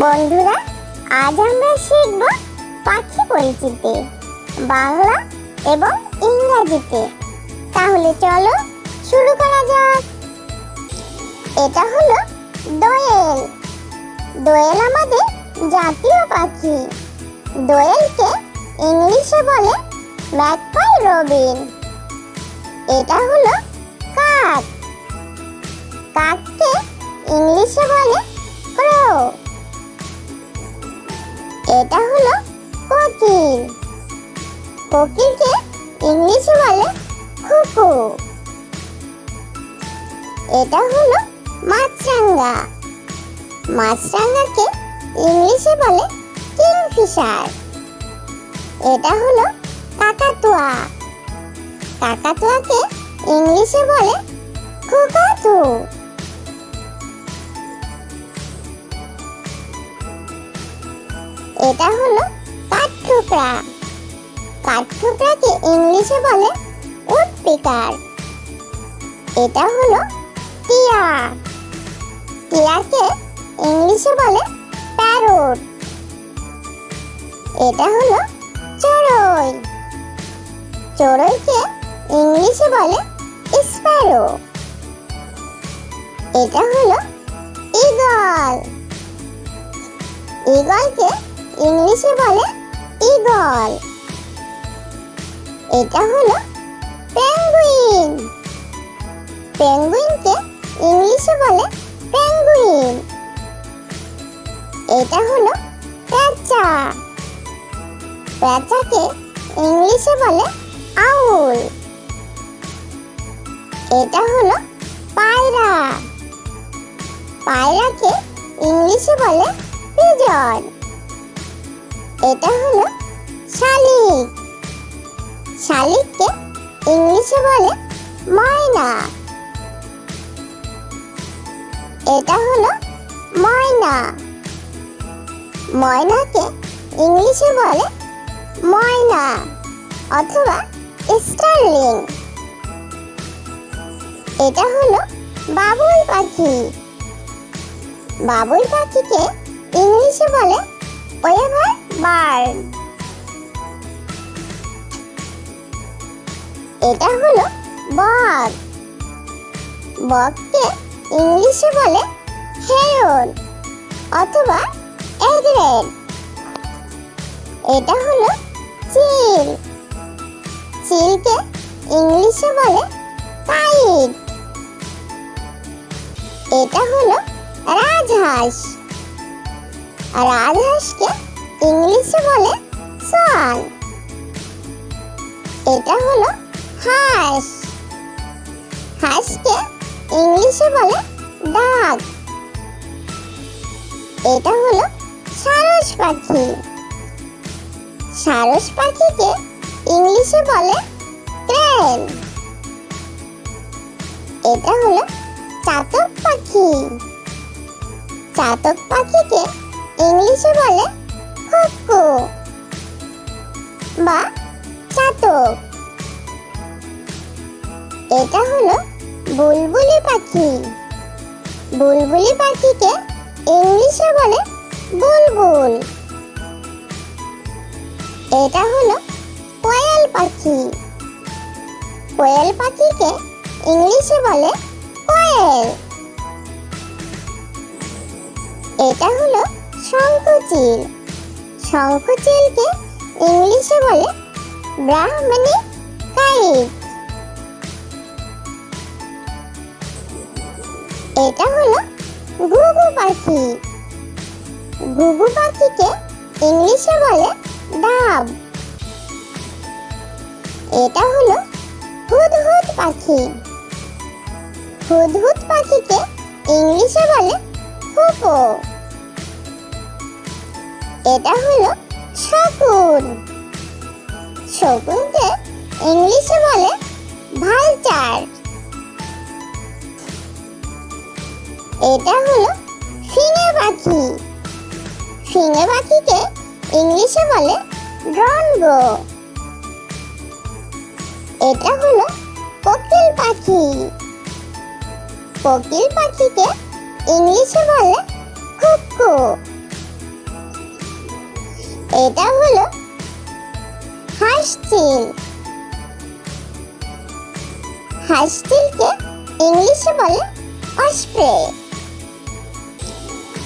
বন্ধুরা, আজ আমরা শিখব পাখি পরিচিতি, বাংলা এবং ইংরেজিতে। তাহলে চলো শুরু করা যাক। এটা হলো দোয়েল। দোয়েল আমাদের জাতীয় পাখি। দোয়েলকে ইংলিশে বলে ম্যাকপাই রবিন। এটা হলো কাক। কাককে ইংলিশে বলে ক্রো। এটা হলো কোকিল। কোকিলকে ইংলিশে বলে কুকু এটা হলো মাছরাঙ্গা মাছরাঙ্গাকে ইংলিশে বলে কিংফিশার। এটা হলো কাকাতুয়া। কাকাতুয়াকে ইংলিশে বলে কুকাতু এটা হলো কাঠঠোকরা। কাঠঠোকরাকে ইংলিশে বলে উডপিকার। এটা হলো টিয়া। টিয়াকে ইংলিশে বলে প্যারট। এটা হলো চড়ই। চড়ুইকে ইংলিশে বলে স্প্যারো। এটা হলো ঈগল। ঈগলকে ইংলিশে বলে ঈগল। এটা হলো পেঙ্গুইন। পেঙ্গুইনকে ইংলিশে বলে পেঙ্গুইন। এটা হলো পেঁচা পেঁচাকে ইংলিশে বলে আউল। এটা হলো পায়রা। পায়রাকে ইংলিশে বলে পিজন। এটা হলো শালিক। শালিককে ইংলিশে বলে ময়না। এটা হলো ময়না। ময়নাকে ইংলিশে বলে ময়না অথবা স্টারলিং। এটা হলো বাবুই পাখি। বাবুই পাখিকে ইংলিশে বলে ওয়েভার বার্ড এটা হলো বক। বককে ইংলিশে বলে হেরন অথবা এগ্রেট এটা হলো চিল। চিলকে ইংলিশে বলে কাইট এটা হলো রাজহাঁস। রাজহাঁসকে ইংলিশে বলে সোয়ান এটা হলো হাঁস। হাঁসকে ইংলিশে বলে ডাক এটা হলো সারস পাখি। সারস পাখিকে ইংলিশে বলে ক্রেন। এটা হলো চাতক পাখি। চাতক পাখিকে ইংলিশে বলে কুকু বা চাতক। এটা হলো বুলবুলি পাখি। বুলবুলি পাখিকে ইংলিশে বলে বুলবুল। এটা হলো কোয়েল পাখি। কোয়েল পাখিকে ইংলিশে বলে কোয়েল। এটা হলো শঙ্খচিল শঙ্খচিলকে ইংলিশে বলে ব্রাহ্মণী কাইট এটা হলো ঘুঘু পাখি। ঘুঘু পাখিকে ইংলিশে বলে ডাব। এটা হলো হুদহুদ পাখি। হুদহুদ পাখিকে ইংলিশে বলে হুপো। এটা হলো শকুন। শকুনকে ইংলিশে বলে ভালচার। এটা হলো ফিঙে পাখি। ফিঙে পাখিকে ইংলিশে বলে ড্রনগো এটা হলো কোকিল পাখি। কোকিল পাখিকে ইংলিশে বলে কুকু এটা হলো হাঁসচিল হাঁসচিলকে ইংলিশে বলে অস্প্রে।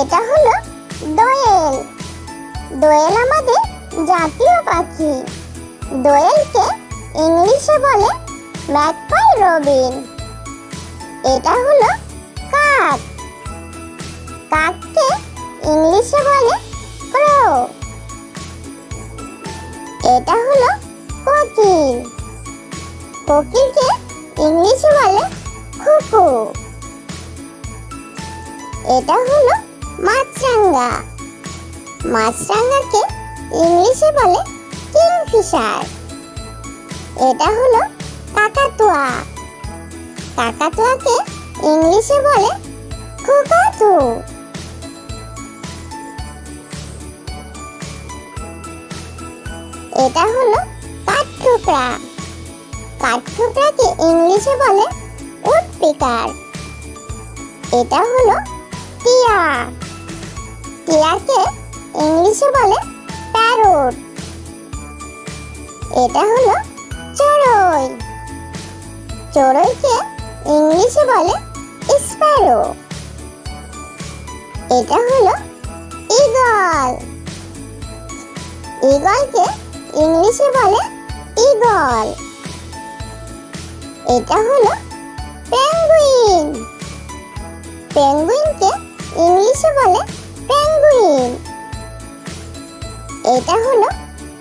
এটা হলো দোয়েল। দোয়েল আমাদের জাতীয় পাখি। দোয়েলকে ইংলিশে বলে ম্যাকপাই রবিন। এটা হলো কাক। কাককে ইংলিশে বলে ক্রো। এটা হলো কোকিল। কোকিলকে ইংলিশে বলে কুকু এটা হলো মাছরাঙ্গা মাছরাঙ্গাকে ইংলিশে বলে কিংফিশার। এটা হলো কাকাতুয়া। কাকাতুয়াকে ইংলিশে বলে কুকাতু এটা হলো কাঠঠোকরা কাঠঠোকরাকে ইংলিশে বলে উডপিকার এটা হলো টিয়া টিয়াকে ইংলিশে বলে প্যারট। এটা হলো চড়ই। চড়ুইকে ইংলিশে বলে স্প্যারো। এটা হলো ঈগল। ঈগলকে ইংলিশে বলে ঈগল। এটা হলো পেঙ্গুইন। পেঙ্গুইনকে ইংলিশে বলে পেঙ্গুইন। এটা হলো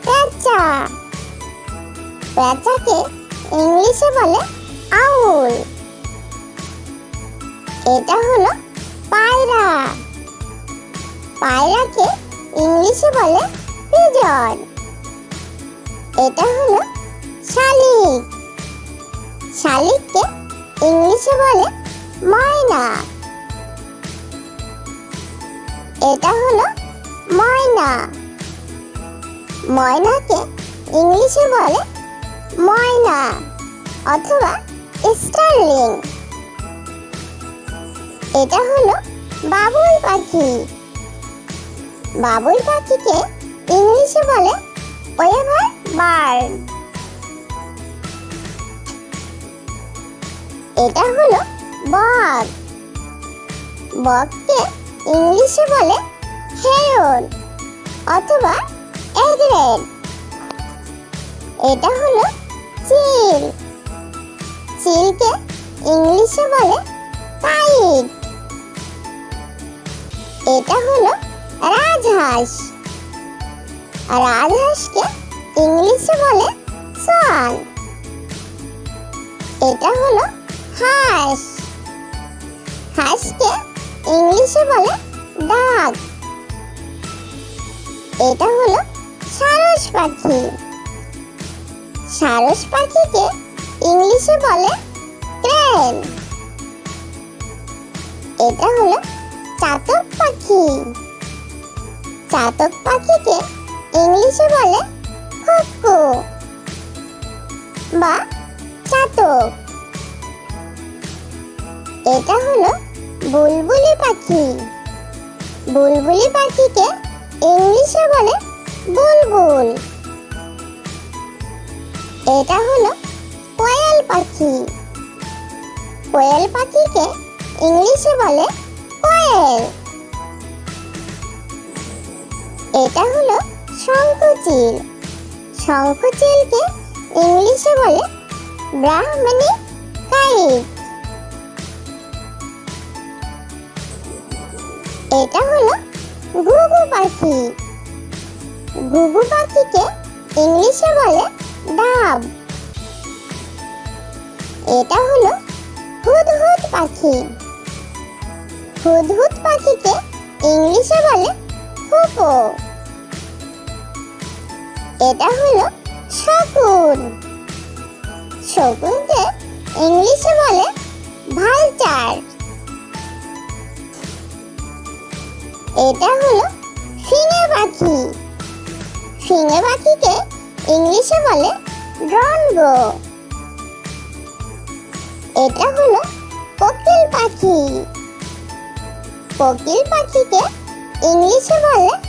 পেঁচা পেঁচাকে ইংলিশে বলে আউল। এটা হলো পায়রা। পায়রাকে ইংলিশে বলে পিজন এটা হলো শালিক। শালিককে ইংলিশে বলে ময়না। এটা হলো ময়না। ময়নাকে ইংলিশে বলে ময়না অথবা স্টারলিং। এটা হলো বাবুই পাখি। বাবুই পাখিকে ইংলিশে বলে ওয়েভার বার্ড এটা হলো বক। বককে ইংলিশে বলে হেরন অথবা এগ্রেট এটা হলো চিল। চিলকে ইংলিশে বলে কাইট এটা হলো রাজহাঁস। রাজহাঁসকে ইংলিশে বলে সোয়ান এটা হলো হাঁস। হাঁসকে ইংলিশে বলে ডাক এটা হলো সারস পাখি। সারস পাখিকে ইংলিশে বলে ক্রেন। এটা হলো চাতক পাখি। চাতক পাখিকে ইংলিশে বলে বা, চাতক। এটা হলো বুলবুলি পাখি। বুলবুলি পাখিকে ইংলিশে বলে বুলবুল। এটা হলো কোয়েল পাখি। কোয়েল পাখিকে ইংলিশে বলে কোয়েল। এটা হলো শঙ্খচিল শঙ্খচিলকে ইংলিশে বলে ব্রাহ্মণী কাইট এটা হলো ঘুঘু পাখি। ঘুঘু পাখিকে ইংলিশে বলে ডাব। এটা হলো হুদহুদ পাখি। হুদহুদ পাখিকে ইংলিশে বলে হুপো এটা হলো শকুন। শকুনকে ইংলিশে বলে ভালচার। এটা হলো ফিঙে পাখি। ফিঙে পাখিকে ইংলিশে বলে ড্রনগো এটা হলো কোকিল পাখি। কোকিল পাখিকে ইংলিশে বলে